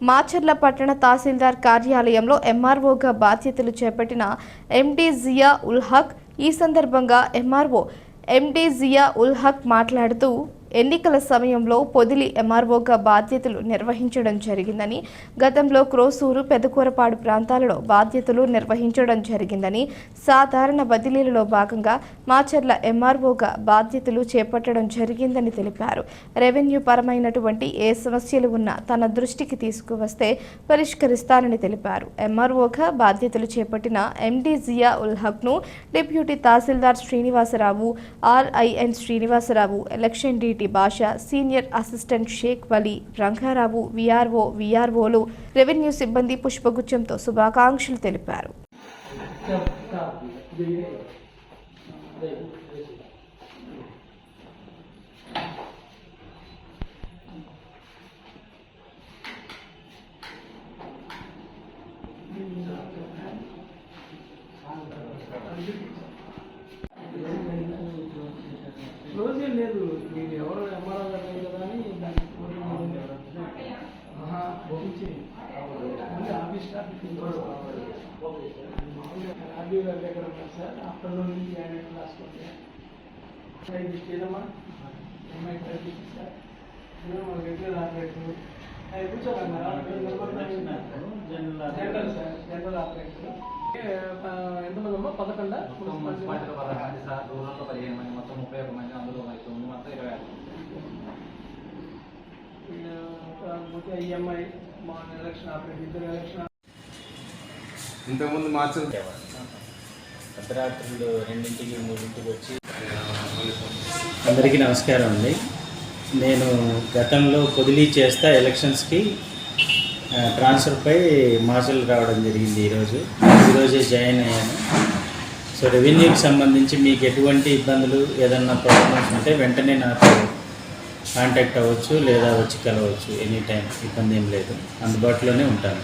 మాచర్ల పట్టణ తహసీల్దార్ కార్యాలయంలో ఎంఆర్ఓగా బాధ్యతలు చేపట్టిన ఎండి జియా ఉల్ హక్ ఈ సందర్భంగా ఎంఆర్ఓ ఎండి జియా ఉల్ హక్ మాట్లాడుతూ ఎన్నికల సమయంలో పొదిలి ఎంఆర్ఓగా బాధ్యతలు నిర్వహించడం జరిగిందని గతంలో క్రోసూరు పెదకూరపాడు ప్రాంతాలలో బాధ్యతలు నిర్వహించడం జరిగిందని సాధారణ బదిలీలలో భాగంగా మాచర్ల ఎంఆర్ఓగా బాధ్యతలు చేపట్టడం జరిగిందని తెలిపారు. రెవెన్యూ పరమైనటువంటి ఏ సమస్యలు ఉన్నా తన దృష్టికి తీసుకువస్తే పరిష్కరిస్తానని తెలిపారు. ఎంఆర్ఓగా బాధ్యతలు చేపట్టిన MD Zia ul హక్ను deputy tahsildar Srinivasarao RIN Srinivasarao election DT Basha senior assistant Sheikh Wali Rangarao VRO విఆర్ఓలు revenue సిబ్బంది పుష్పగుచ్చంతో శుభాకాంక్షలు తెలిపారు. రోజే లేదు. మీరు ఎవరు ఎంఆర్ఓ గారు లేదు కదా అని దానికి ఫోన్ చేయండి. ఆహా, పంపించి. మళ్ళీ ఆఫీస్ స్టాఫ్ గారి దగ్గర ఉన్నారు సార్? ఆఫ్టర్నూన్ నుంచి ఆయన క్లాస్కి ఇది ఏదమ్మా? అమ్మాయి ట్రైబ్ సార్? ఇదిగో మన రెగ్యులర్ అమ్మా పదకొండా? మున్సిపాలిటీలో మంది సార్ రూరల్లో పదిహేను మంది మొత్తం ముప్పై ఒక మంది అందులో తొమ్మిది మొత్తం ఇరవై ఆరు ఈఎంఐ మా ఎలక్షన్ ఇద్దరు ఎలక్షన్ ఇంతకుముందు మార్చల్ అర్ధరాత్రులు రెండింటికి మూడింటికి వచ్చి అందరికీ నమస్కారం అండి. నేను గతంలో పొదిలీ చేస్తా ఎలక్షన్స్కి ట్రాన్స్ఫర్పై మార్షల్ రావడం జరిగింది ఈరోజు. ఈరోజే జాయిన్ అయ్యాను. సో రెవెన్యూకి సంబంధించి మీకు ఎటువంటి ఇబ్బందులు ఏదన్నా ప్రాబ్లమ్స్ ఉంటే వెంటనే నాకు కాంటాక్ట్ అవ్వచ్చు లేదా వచ్చి కలవచ్చు ఎనీ టైం ఇబ్బంది ఏం లేదు. అందుబాటులోనే ఉంటాను.